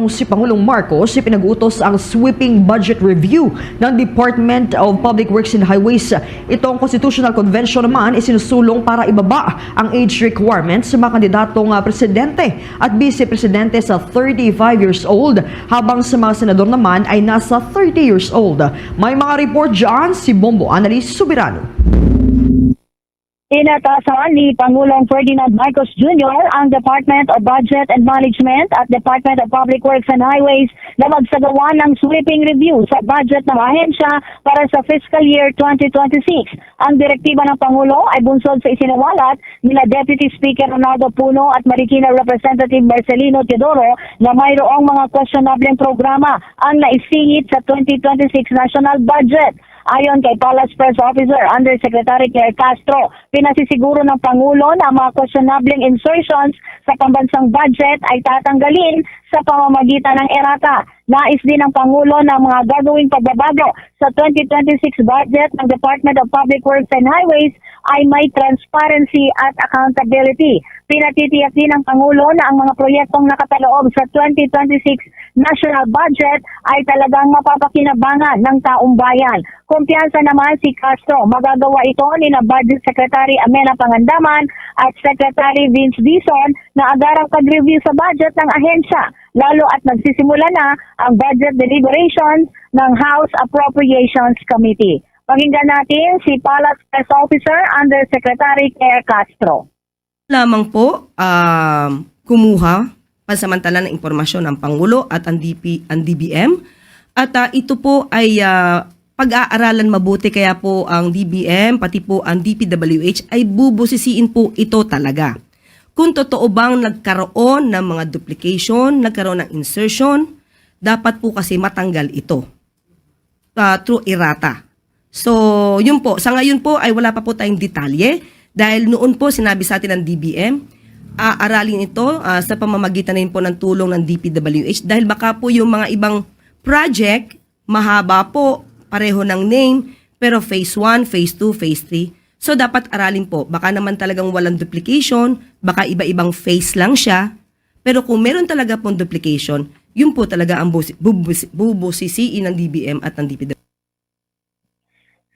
nitong si Pangulong Marcos, pinag-utos ang sweeping budget review ng Department of Public Works and Highways. Itong Constitutional Convention naman isinusulong para ibaba ang age requirements sa mga kandidatong ah, presidente at vice-presidente sa 35 years old habang sa mga senador naman ay nasa 30 years old. May mga report dyan si Bombo Annalise Subirano. Inatasan ni Pangulong Ferdinand Marcos Jr. ang Department of Budget and Management at Department of Public Works and Highways na magsagawa ng sweeping review sa budget ng ahensya para sa fiscal year 2026. Ang direktiba ng Pangulo ay bunsod sa isinawalat nila Deputy Speaker Ronaldo Puno at Marikina Representative Marcelino Teodoro na mayroong mga questionable programa ang naisingit sa 2026 national budget. Ayon kay Palace Press Officer Undersecretary Claire Castro, pinasisiguro ng Pangulo na mga questionable insertions sa pambansang budget ay tatanggalin sa pamamagitan ng erata. Nais din ng Pangulo na mga gagawing pagbabago sa 2026 budget ng Department of Public Works and Highways ay may transparency at accountability. Pinatitiyak din ng Pangulo na ang mga proyektong nakataloob sa 2026 national budget ay talagang mapapakinabangan ng taong bayan. Kumpiyansa naman si Castro, magagawa ito ni na Budget Secretary Amela Pangandaman at Secretary Vince Dizon na agarang pag-review sa budget ng ahensya, lalo at nagsisimula na ang budget deliberations ng House Appropriations Committee. Pakinggan natin si Palace Press Officer Undersecretary Claire Castro. lamang po um, kumuha pansamantala ng impormasyon ng Pangulo at ang, DP, ang DBM. At ah, ito po ay ah, pag-aaralan mabuti kaya po ang DBM pati po ang DPWH ay bubusisiin po ito talaga. Kung totoo bang nagkaroon ng mga duplication, nagkaroon ng insertion, dapat po kasi matanggal ito uh, through errata. So, yun po. Sa ngayon po ay wala pa po tayong detalye dahil noon po sinabi sa atin ng DBM, aaralin ito ah, sa pamamagitan na po ng tulong ng DPWH dahil baka po yung mga ibang project, mahaba po, pareho ng name, pero phase 1, phase 2, phase 3. So, dapat aralin po. Baka naman talagang walang duplication, baka iba-ibang phase lang siya. Pero kung meron talaga pong duplication, yun po talaga ang busi- bubusi- bubusisiin ng DBM at ng DPWH.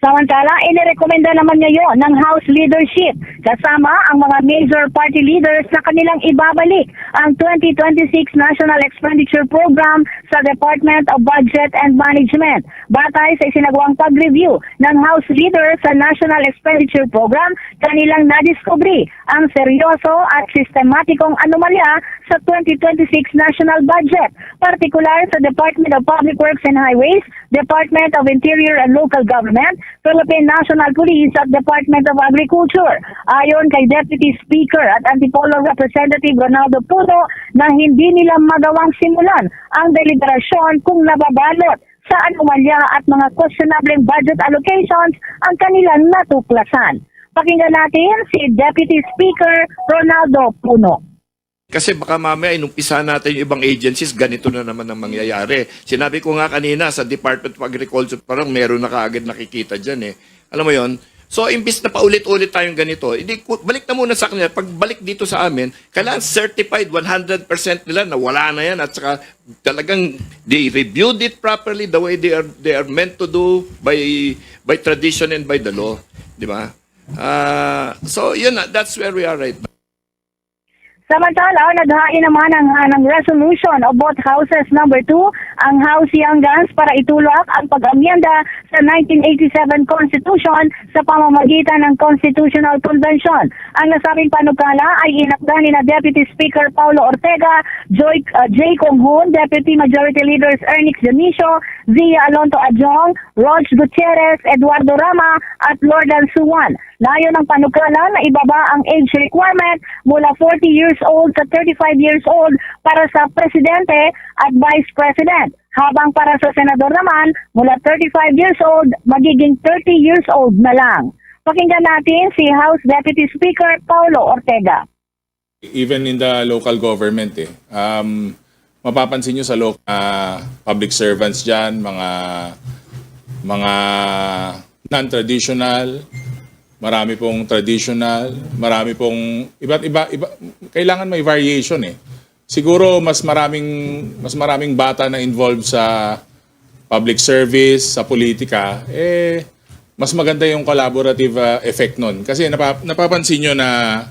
Samantala, inirekomenda naman ngayon ng House leadership kasama ang mga major party leaders na kanilang ibabalik ang 2026 National Expenditure Program sa Department of Budget and Management. Batay sa isinagawang pag-review ng House leaders sa National Expenditure Program, kanilang nadiskubre ang seryoso at sistematikong anomalya sa 2026 national budget, partikular sa Department of Public Works and Highways, Department of Interior and Local Government, Philippine National Police at Department of Agriculture. Ayon kay Deputy Speaker at Antipolo Representative Ronaldo Puno na hindi nila magawang simulan ang deliberasyon kung nababalot sa anomalya at mga questionable budget allocations ang kanilang natuklasan. Pakinggan natin si Deputy Speaker Ronaldo Puno. Kasi baka mamaya inumpisa natin yung ibang agencies, ganito na naman ang mangyayari. Sinabi ko nga kanina sa Department of Agriculture, parang meron na kaagad nakikita dyan eh. Alam mo yon So, imbis na paulit-ulit tayong ganito, hindi, ku- balik na muna sa kanila. Pag balik dito sa amin, kailangan certified 100% nila na wala na yan at saka talagang they reviewed it properly the way they are they are meant to do by by tradition and by the law, di ba? Ah, so yun na, that's where we are right now. Samantala, naghain naman ng, ng resolution of both houses number 2, ang House Young Guns para itulak ang pag-amyenda sa 1987 Constitution sa pamamagitan ng Constitutional Convention. Ang nasabing panukala ay inakda ni na Deputy Speaker Paulo Ortega, Joy, uh, J. Conghun, Deputy Majority Leaders Ernix Dionisio, Zia Alonto Adjong, Rog Gutierrez, Eduardo Rama at Lordan Suwan. Layo ng panukala na ibaba ang age requirement mula 40 years old sa 35 years old para sa presidente at vice president. Habang para sa senador naman, mula 35 years old, magiging 30 years old na lang. Pakinggan natin si House Deputy Speaker Paulo Ortega. even in the local government eh. Um, mapapansin nyo sa local public servants dyan, mga mga non-traditional, marami pong traditional, marami pong iba't iba, iba kailangan may variation eh siguro mas maraming mas maraming bata na involved sa public service, sa politika, eh mas maganda yung collaborative uh, effect nun. Kasi napa, napapansin nyo na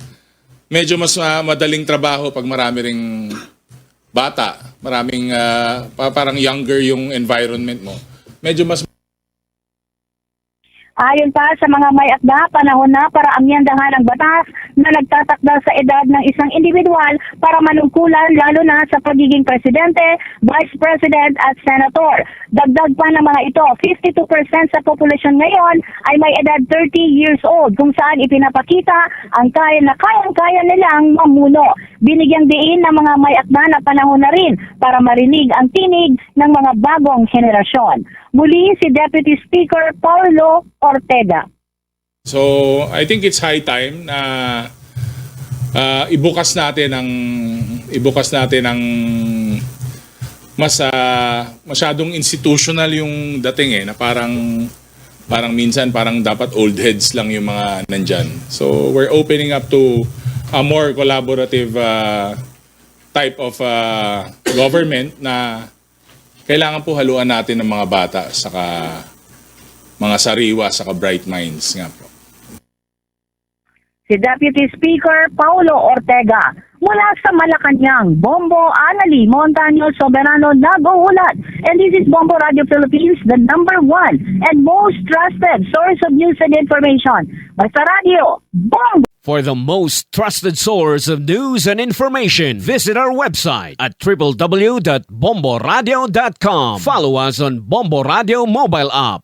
medyo mas uh, madaling trabaho pag marami ring bata, maraming uh, pa- parang younger yung environment mo. Medyo mas Ayon pa sa mga may akda, panahon na para amyandahan ang batas na nagtatakda sa edad ng isang individual para manungkulan lalo na sa pagiging presidente, vice president at senator. Dagdag pa ng mga ito, 52% sa populasyon ngayon ay may edad 30 years old kung saan ipinapakita ang kaya na kayang-kaya nilang mamuno. Binigyang diin ng mga may akda na panahon na rin para marinig ang tinig ng mga bagong henerasyon. Muli si Deputy Speaker Paulo Ortega. So, I think it's high time na ah, ibukas natin ang ibukas natin ang mas ah, masyadong institutional yung dating eh na parang parang minsan parang dapat old heads lang yung mga nandyan. So, we're opening up to a more collaborative ah, type of ah, government na kailangan po haluan natin ng mga bata saka mga sariwa saka bright minds nga po. Si Deputy Speaker Paulo Ortega mula sa Malacanang, Bombo Anali Montaño Soberano nag-uulat. And this is Bombo Radio Philippines, the number one and most trusted source of news and information. Basta Radio, Bombo! For the most trusted source of news and information, visit our website at www.bomboradio.com. Follow us on Bombo Radio mobile app,